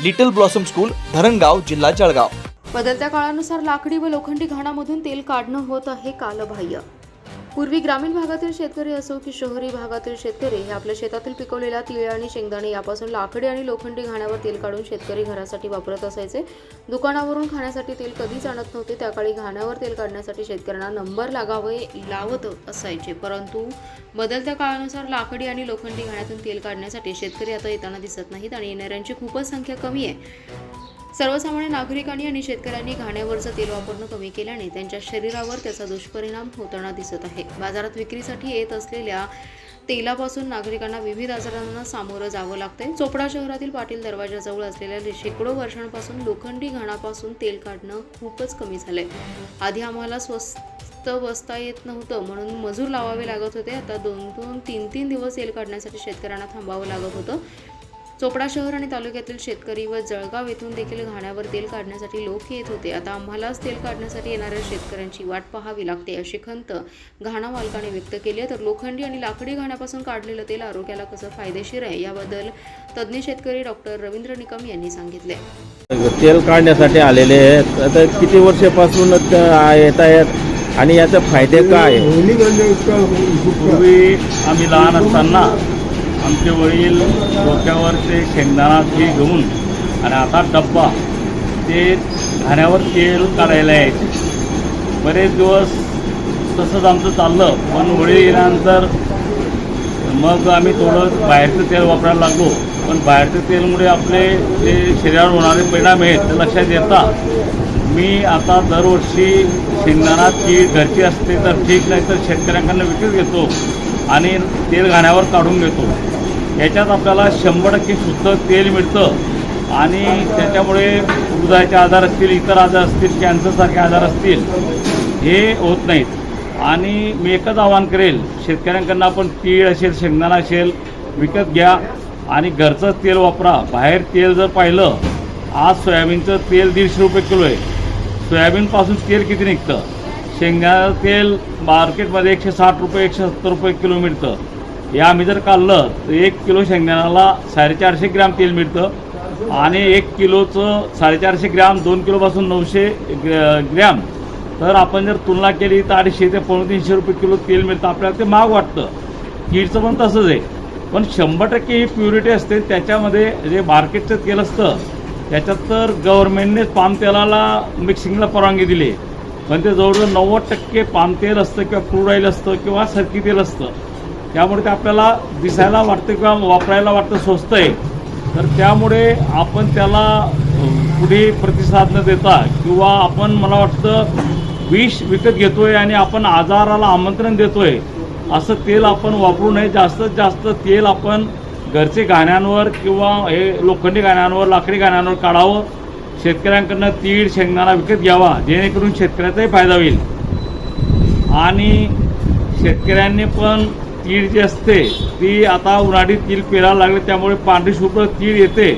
Little blossom school Dharangaon जिल्हा जळगाव. बदलत्या काळानुसार लाकडी व लोखंडी घाणामधून तेल काढणं होत आहे कालबाह्य. पूर्वी ग्रामीण भागातील शेतकरी असो की शहरी भागातील शेतकरी हे आपल्या शेतातील पिकवलेल्या तिळ आणि शेंगदाणे यापासून लाकडी आणि लोखंडी घाण्यावर तेल काढून शेतकरी घरासाठी वापरत असायचे. दुकानावरून खाण्यासाठी तेल कधीच आणत नव्हते. त्या काळी घाण्यावर तेल काढण्यासाठी शेतकऱ्यांना नंबर लागावे लावत असायचे. परंतु बदलत्या काळानुसार लाकडी आणि लोखंडी घाण्यातून तेल काढण्यासाठी शेतकरी आता येताना दिसत नाहीत आणि येणाऱ्यांची खूपच संख्या कमी आहे. सर्वसामान्य नागरिकांनी आणि शेतकऱ्यांनी घाण्यावरचं तेल वापरणं कमी केल्याने त्यांच्या शरीरावर त्याचा दुष्परिणाम होताना दिसत आहे. बाजारात विक्रीसाठी येत असलेल्या तेलापासून नागरिकांना विविध आजारांना सामोरं जावं लागतंय. चोपडा शहरातील पाटील दरवाजाजवळ असलेल्या शेकडो वर्षांपासून लोखंडी घाणापासून तेल काढणं खूपच कमी झालंय. आधी आम्हाला स्वस्त बसता येत नव्हतं म्हणून मजूर लावावे लागत होते. आता दोन दोन तीन तीन दिवस तेल काढण्यासाठी शेतकऱ्यांना थांबावं लागत होतं. चोपडा शहर आणि तालुक्यातील शेतकरी व जळगाव येथून देखील घाण्यावर तेल काढण्यासाठी लोक येत होते. आता आम्हालाच तेल काढण्यासाठी येणाऱ्या शेतकऱ्यांची वाट पाहावी लागते अशी खंत घाणा मालकाने व्यक्त केली आहे. तर लोखंडी आणि लाकडी घाण्यापासून काढलेलं तेल आरोग्याला कसं फायदेशीर आहे याबद्दल तज्ज्ञ शेतकरी डॉक्टर रवींद्र निकम यांनी सांगितले. तेल काढण्यासाठी आलेले आहेत. आता किती वर्षापासून येत आहेत आणि याचे फायदे काय पूर्वी आम्ही लहान असताना आमचे वडील डोक्यावर ते शेंगदाणा ते घेऊन आणि आता डब्बा ते घाण्यावर तेल काढायला यायचे. बरेच दिवस तसंच आमचं चाललं पण वडील गेल्यानंतर मग आम्ही थोडं बाहेरचं तेल वापरायला लागलो. पण बाहेरच्या तेलमुळे आपले जे शरीरावर होणारे परिणाम आहेत ते लक्षात येता मी आता दरवर्षी शेंगदाणा ती घरची असते तर ठीक नाही तर शेतकऱ्यांकडनं विकत घेतो. आणि तेल घाण्यावर काढून घेतो. याच्यात आपल्याला शंभर टक्के शुद्ध तेल मिळतं. आणि त्याच्यामुळे हृदयाचे आजार असतील इतर आजार असतील कॅन्सरसारखे आजार असतील हे होत नाहीत. आणि मी एकच आवाहन करेल शेतकऱ्यांकडनं आपण तीळ असेल शेंगदाणा असेल विकत घ्या. आणि घरचं तेल वापरा. बाहेर तेल जर पाहिलं आज सोयाबीनचं तेल दीडशे रुपये किलो आहे. सोयाबीनपासून तेल किती निघतं? शेंगा तेल मार्केटमध्ये एकशे साठ रुपये एकशे सत्तर रुपये किलो मिळतं हे आम्ही जर काढलं तर एक किलो शेंगदाण्याला साडेचारशे ग्रॅम तेल मिळतं. आणि एक किलोचं साडेचारशे ग्रॅम दोन किलोपासून नऊशे ग्रॅम. तर आपण जर तुलना केली तर अडीचशे ते पावणे तीनशे रुपये किलो तेल मिळतं. आपल्याला ते महाग वाटतं. कीडचं पण तसंच आहे. पण शंभर टक्के ही प्युरिटी असते. त्याच्यामध्ये जे मार्केटचं तेल असतं त्याच्यात तर गव्हर्मेंटनेच पाम तेलाला मिक्सिंगला परवानगी दिली आहे. पण ते जवळजवळ नव्वद टक्के पामतेल असतं किंवा क्रूड ऑइल असतं किंवा सरकी तेल असतं. त्यामुळे ते आपल्याला दिसायला वाटतं किंवा वापरायला वाटतं स्वस्त आहे. तर त्यामुळे आपण त्याला पुढे प्रतिसाद न देता किंवा आपण मला वाटतं विष विकत घेतोय आणि आपण आजाराला आमंत्रण देतोय असं तेल आपण वापरू नये. जास्तीत जास्त तेल आपण घरचे गाण्यांवर किंवा हे लोखंडी गाण्यांवर लाकडी गाण्यांवर काढावं. शेतकऱ्यांकडनं तीळ शेंगदाणा विकत घ्यावा जेणेकरून शेतकऱ्याचाही फायदा होईल. आणि शेतकऱ्यांनी पण तीळ जी असते ती आता उन्हाळी तीळ पेरायला लागले त्यामुळे पांढरी शुभ्र तीळ येते.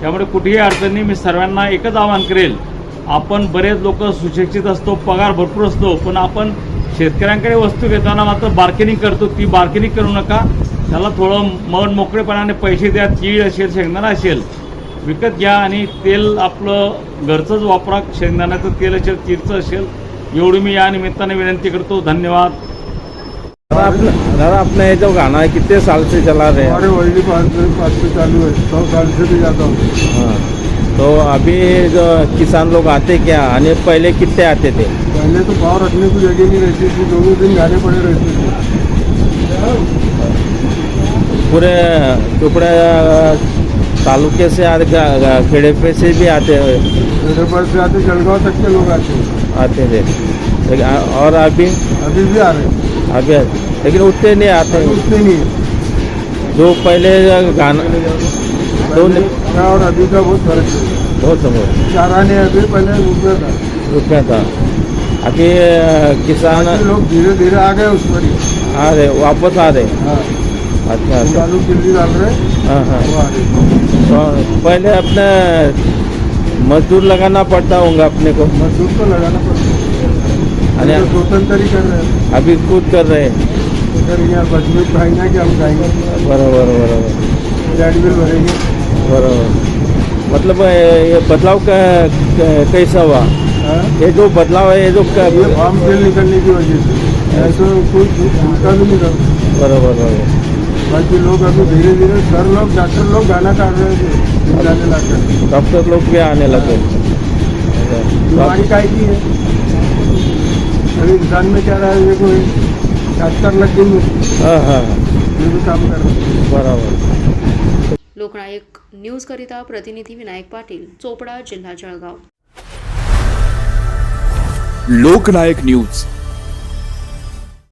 त्यामुळे कुठेही अडचणी मी सर्वांना एकच आवाहन करेल. आपण बरेच लोक सुशिक्षित असतो पगार भरपूर असतो पण आपण शेतकऱ्यांकडे वस्तू घेताना मात्र बार्गेनिंग करतो ती बार्गेनिंग करू नका. त्याला थोडं मन मोकळेपणाने पैसे द्या तीळ असेल शेंगदाणा असेल. विकत घ्या आणि तेल आपलं घरचंच वापरा. शेंगदाण्याचं तेल असेल तीळचं असेल एवढी मी या निमित्ताने विनंती करतो. धन्यवाद. दादा अपना ये जो गाना है कितने साल से चला रहे हैं हमारे वर्ल्ड से चालू है सौ साल से भी ज़्यादा हो. हाँ तो अभी जो किसान लोग आते क्या? आणि पहले कितने आते थे पहले तो पाँव रखने की जगह नहीं रहती थी. दोनों दिन जाने पड़े रहते थे. पूरे टुकड़े तालुके से आते गा- गा- खेड़े पे से भी आते मेरे पास से आते जलगांव तक के लोग आते हैं। आते थे लेकिन और अभी? अभी भी आ रहे हैं। अभी लेकिन उतने नहीं आते उतने नहीं जो पहले गाना तो और अभी का बहुत फ़र्क है। बहुत समोर चार आने अभी पहले रुपया था। रुपया था। अभी किसान लोग धीरे धीरे आ गए उस पर आ रहे वापस आ रहे हाँ। अच्छा अच्छा. आलू दिल्ली डाल रहे हाँ हाँ. वो आ रहे तो पहले अपने मजदूर लगाना पड़ता होगा अपने को. मजदूर को लगाना पड़ता. है स्वतंत्र ही कर रहे हैं. अभी खुद कर रहे हैं. अगर यहाँ मजबूत खाएंगे कि हम खाएंगे बराबर बराबर. लाइट बिल भरेंगे बराबर. मतलब ये बदलाव का कैसा हुआ? ये जो बदलाव है ये जो फॉर्म बिल निकलने की वजह से। ऐसे कोई झूठा भी नहीं बराबर बराबर. बाकी लोग अभी धीरे धीरे सर लोग डॉक्टर लोग गाना काट रहे थे जाने लग डॉक्टर लोग भी आने लगे बीमारी काय की है अभी इंसान में क्या रहा है ये कोई डॉक्टर लग गई हाँ हाँ. ये भी काम कर. रहे हैं बराबर. लोकनायक न्यूजकरिता प्रतिनिधी विनायक पाटील चोपडा जिल्हा जळगाव. लोकनायक न्यूज.